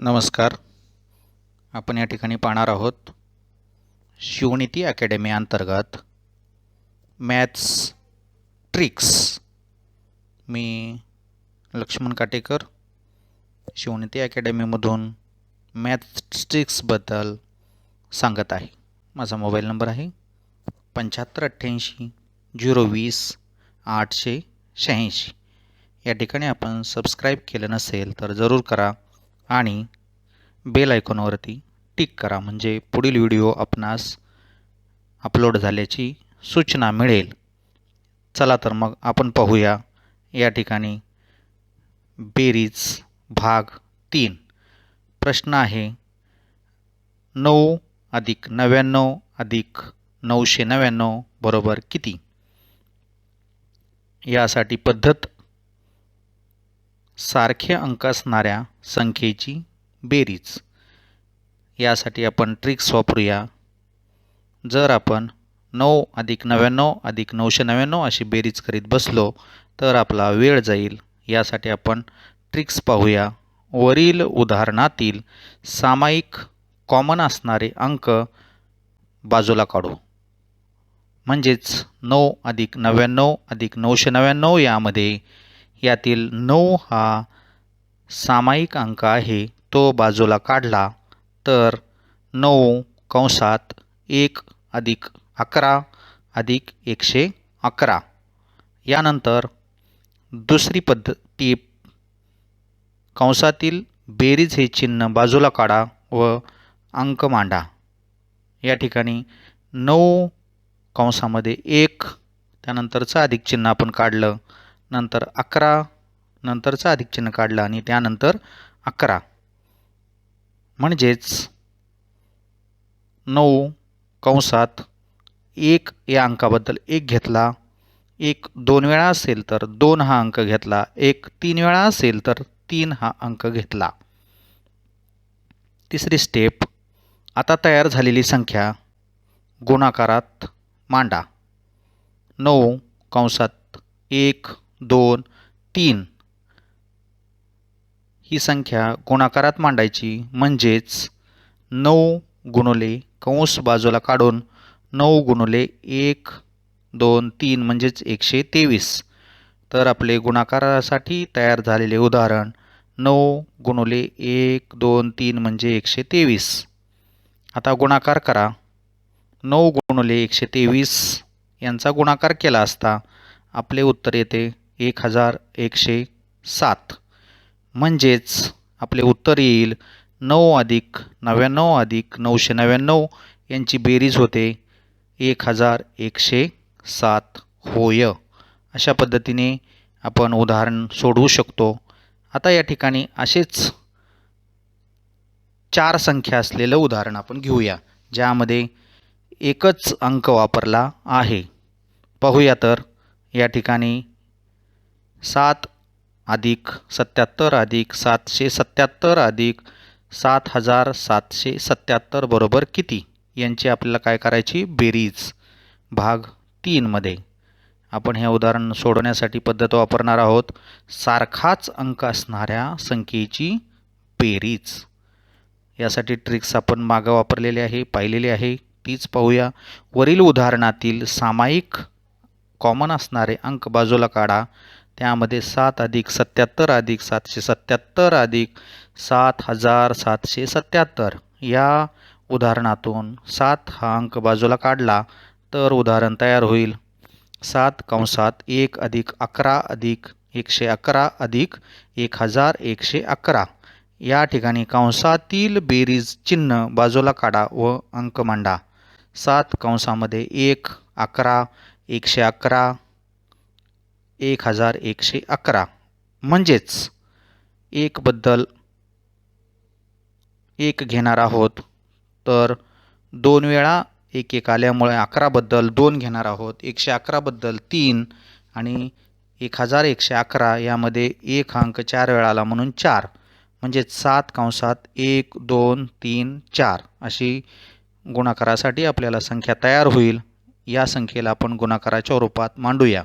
नमस्कार. आपण या ठिकाणी पाहणार आहोत शिवनीती अकॅडमी अंतर्गत मॅथ्स ट्रिक्स. मी लक्ष्मण काटेकर शिवनीती अकॅडमीमधून मॅथ्स ट्रिक्सबद्दल सांगत आहे. माझा मोबाईल नंबर आहे पंच्याहत्तर अठ्ठ्याऐंशी झिरो वीस आठशे शहाऐंशी. या ठिकाणी आपण सबस्क्राईब केलं नसेल तर जरूर करा. आणि बेल आयकॉनवरती टिक करा. म्हणजे पुढील व्हिडिओ आपणास अपलोड झाल्याची सूचना मिळेल. चला तर मग आपण पाहूया या ठिकाणी बेरीज भाग तीन. प्रश्न आहे नऊ अधिक नव्याण्णव अधिक नऊशे नव्याण्णव बरोबर किती? यासाठी पद्धत सारखे अंक असणाऱ्या संख्येची बेरीज. यासाठी आपण ट्रिक्स वापरूया. जर आपण नऊ अधिक नव्याण्णव अधिक नऊशे नव्याण्णव अशी बेरीज करीत बसलो तर आपला वेळ जाईल. यासाठी आपण ट्रिक्स पाहूया. वरील उदाहरणातील सामायिक कॉमन असणारे अंक बाजूला काढू. म्हणजेच नऊ अधिक नव्याण्णव अधिक नऊशे नव्याण्णव यामध्ये यातील नऊ हा सामायिक अंक आहे. तो बाजूला काढला तर नऊ कंसात एक अधिक अकरा अधिक एकशे अकरा. यानंतर दुसरी पद्धती टीप कंसातील बेरीज हे चिन्ह बाजूला काढा व अंक मांडा. या ठिकाणी नऊ कंसामध्ये एक त्यानंतरचं अधिक चिन्ह आपण काढलं. नंतर अकरा नंतरचं अधिक चिन्ह काढलं आणि त्यानंतर अकरा. म्हणजेच नऊ कंसात एक या अंकाबद्दल एक घेतला. एक दोन वेळा असेल तर दोन हा अंक घेतला. एक तीन वेळा असेल तर तीन हा अंक घेतला. तिसरी स्टेप आता तयार झालेली संख्या गुणाकारात मांडा. नऊ कंसात एक दोन तीन. ही संख्या गुणाकारात मांडायची म्हणजेच नऊ गुणुले कंस बाजूला काढून नऊ गुणुले एक दोन तीन म्हणजेच एकशे तेवीस. तर आपले गुणाकारासाठी तयार झालेले उदाहरण नऊ गुणुले एक दोन तीन म्हणजे एकशे तेवीस. आता गुणाकार करा. नऊ गुणुले एकशे तेवीस यांचा गुणाकार केला असता आपले उत्तर येते एक हजार एकशे सात. म्हणजेच आपले उत्तर येईल नऊ अधिक नव्याण्णव अधिक नऊशे नव्याण्णव यांची बेरीज होते. एक हजार एकशे सात होय. अशा पद्धतीने आपण उदाहरण सोडवू शकतो. आता या ठिकाणी असेच चार संख्या असलेलं उदाहरण आपण घेऊया ज्यामध्ये एकच अंक वापरला आहे. पाहूया तर या ठिकाणी सात अधिक सत्याहत्तर अधिक सातशे सत्याहत्तर अधिक सात हजार सातशे सत्याहत्तर बरोबर किती? यांची आपल्याला काय करायची? बेरीज. भाग तीनमध्ये आपण हे उदाहरण सोडवण्यासाठी पद्धत वापरणार आहोत. सारखाच अंक असणाऱ्या संख्येची बेरीज. यासाठी ट्रिक्स आपण मागं वापरलेली आहे पाहिलेली आहे. तीच पाहूया. वरील उदाहरणातील सामायिक कॉमन असणारे अंक बाजूला काढा. त्यामध्ये सात अधिक सत्याहत्तर अधिक सातशे सत्याहत्तर अधिक सात हजार सातशे सत्याहत्तर. या उदाहरणातून सात हा अंक बाजूला काढला तर उदाहरण तयार होईल. सात कंसात एक अधिक अकरा अधिक एकशे अकरा अधिक एक हजार एकशे अकरा. या ठिकाणी कंसातील बेरीज चिन्ह बाजूला काढा व अंक मांडा. सात कंसामध्ये एक अकरा एकशे अकरा एक हजार एकशे अकरा. म्हणजेच एकबद्दल एक घेणार आहोत तर दोन वेळा एक एक आल्यामुळे अकराबद्दल दोन घेणार आहोत एकशे अकराबद्दल तीन आणि एक हजार एकशे अकरा यामध्ये एक अंक चार वेळा आला म्हणून चार. म्हणजेच सात कंसात एक दोन तीन चार अशी गुणाकारासाठी आपल्याला संख्या तयार होईल. या संख्येला आपण गुणाकाराच्या रूपात मांडूया.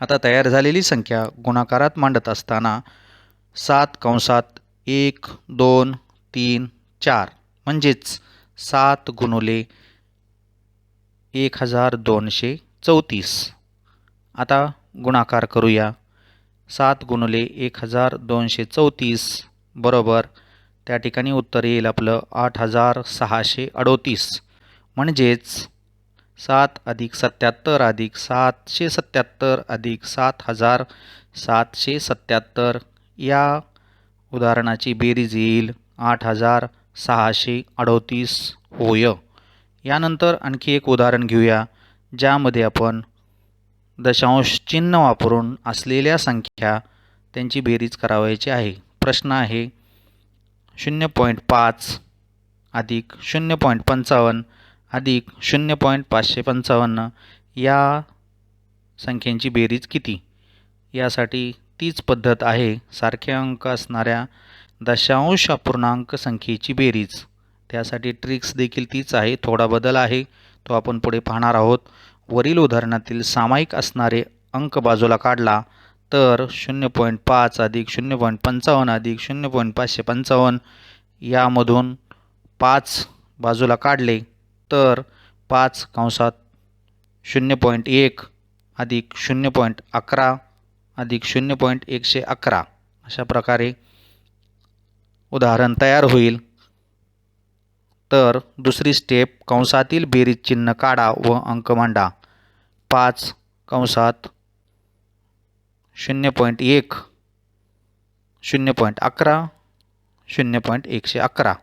आता तयार झालेली संख्या गुणाकारात मांडत असताना सात कंसात एक दोन तीन चार म्हणजेच सात गुणुले एक हजार दोनशे चौतीस. आता गुणाकार करूया. सात गुणुले एक हजार दोनशे चौतीस बरोबर त्या ठिकाणी उत्तर येईल आपलं आठ हजार सहाशे अडोतीस. म्हणजेच सात अधिक सत्याहत्तर अधिक सातशे सत्याहत्तर अधिक सात हजार सातशे सत्याहत्तर या उदाहरणाची बेरीज येईल आठ हजार सहाशे अडोतीस. होय. यानंतर आणखी एक उदाहरण घेऊया ज्यामध्ये आपण दशांश चिन्ह वापरून असलेल्या संख्या त्यांची बेरीज करावायची आहे. प्रश्न आहे शून्य पॉईंट पाच अधिक शून्य पॉईंट पंचावन्न अधिक शून्य पॉईंट पाचशे पंचावन्न या संख्यांची बेरीज किती? यासाठी तीच पद्धत आहे सारखे अंक असणाऱ्या दशांश अपूर्णांक संख्येची बेरीज. त्यासाठी ट्रिक्स देखील तीच आहे. थोडा बदल आहे. तो आपण पुढे पाहणार आहोत. वरील उदाहरणातील सामायिक असणारे अंक बाजूला काढला तर शून्य पॉईंट पाच अधिक शून्य पॉईंट पंचावन्न अधिक शून्य पॉईंट पाचशे पंचावन्न यामधून पाच बाजूला काढले. तर पाच कंसात शून्य पॉईंट एक अधिक शून्य पॉईंट अकरा अधिक शून्य पॉईंट एकशे अकरा अशा प्रकारे उदाहरण तयार होईल. तर दुसरी स्टेप कंसातील बेरीज चिन्ह काढा व अंक मांडा. पाच कंसात शून्य पॉईंट एक शून्य पॉईंट अकरा शून्य पॉईंट एकशे अकरा.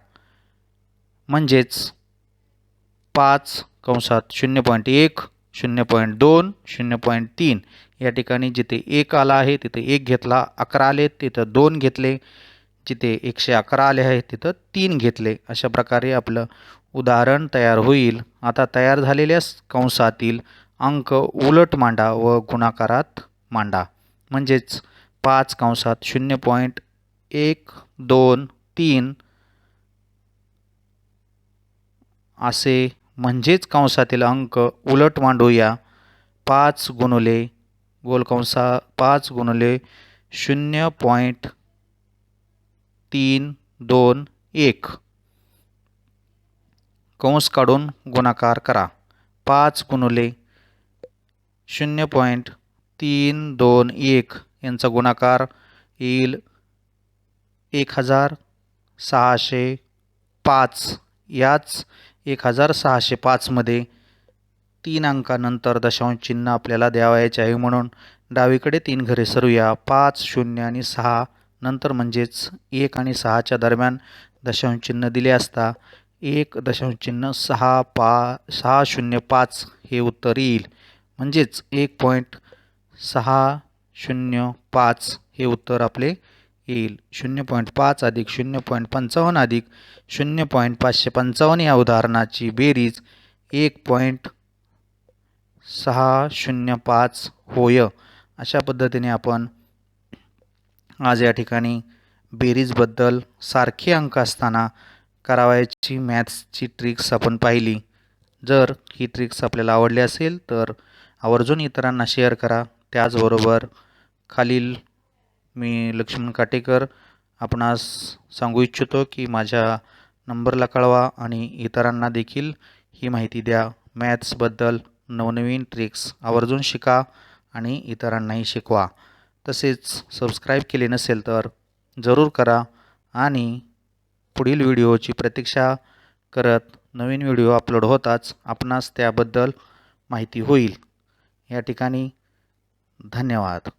म्हणजेच पाच कंसात शून्य पॉईंट एक शून्य पॉईंट दोन शून्य पॉईंट तीन. या ठिकाणी जिथे एक आला आहे तिथे एक घेतला अकरा आले तिथं दोन घेतले. जिथे एकशे अकरा आले आहे तिथं तीन घेतले. अशा प्रकारे आपलं उदाहरण तयार होईल. आता तयार झालेल्या कंसातील अंक उलट मांडा व गुणाकारात मांडा. म्हणजेच पाच कंसात शून्य पॉईंट एक दोन तीन असे म्हणजेच कंसातील अंक उलट मांडूया. पाच गुणुले गोलकंसा पाच गुणुले शून्य पॉईंट तीन दोन एक. कंस काढून गुणाकार करा. पाच गुणुले शून्य पॉईंट तीन दोन एक यांचा गुणाकार येईल एक हजार सहाशे पाच. याच एक हजार सहाशे पाचमध्ये तीन अंकानंतर दशांश चिन्ह आपल्याला द्यावायचे आहे म्हणून डावीकडे तीन घरे सरूया. पाच शून्य आणि सहा नंतर म्हणजेच एक आणि सहाच्या दरम्यान दशांश चिन्ह दिले असता एक दशांश चिन्ह सहा पा सहा शून्य पाच हे उत्तर येईल. म्हणजेच एक पॉईंट सहा शून्य पाच हे उत्तर आपले येईल. शून्य पॉईंट पाच अधिक शून्य पॉईंट पंचावन्न अधिक शून्य पॉईंट पाचशे पंचावन्न या उदाहरणाची बेरीज एक पॉईंट सहा शून्य पाच होय. अशा पद्धतीने आपण आज या ठिकाणी बेरीजबद्दल सारखे अंक असताना करावायची मॅथ्सची ट्रिक्स आपण पाहिली. जर ही ट्रिक्स आपल्याला आवडली असेल तर आवर्जून इतरांना शेअर करा. त्याचबरोबर खालील मी लक्ष्मण काटेकर. आपणास सांगू इच्छितो की माझ्या नंबरला कळवा आणि इतरांना देखील ही माहिती द्या. मॅथ्सबद्दल नवनवीन ट्रिक्स आवर्जून शिका आणि इतरांनाही शिकवा. तसेच सबस्क्राईब केले नसेल तर जरूर करा आणि पुढील व्हिडिओची प्रतीक्षा करत नवीन व्हिडिओ अपलोड होताच आपणास त्याबद्दल माहिती होईल. या ठिकाणी धन्यवाद.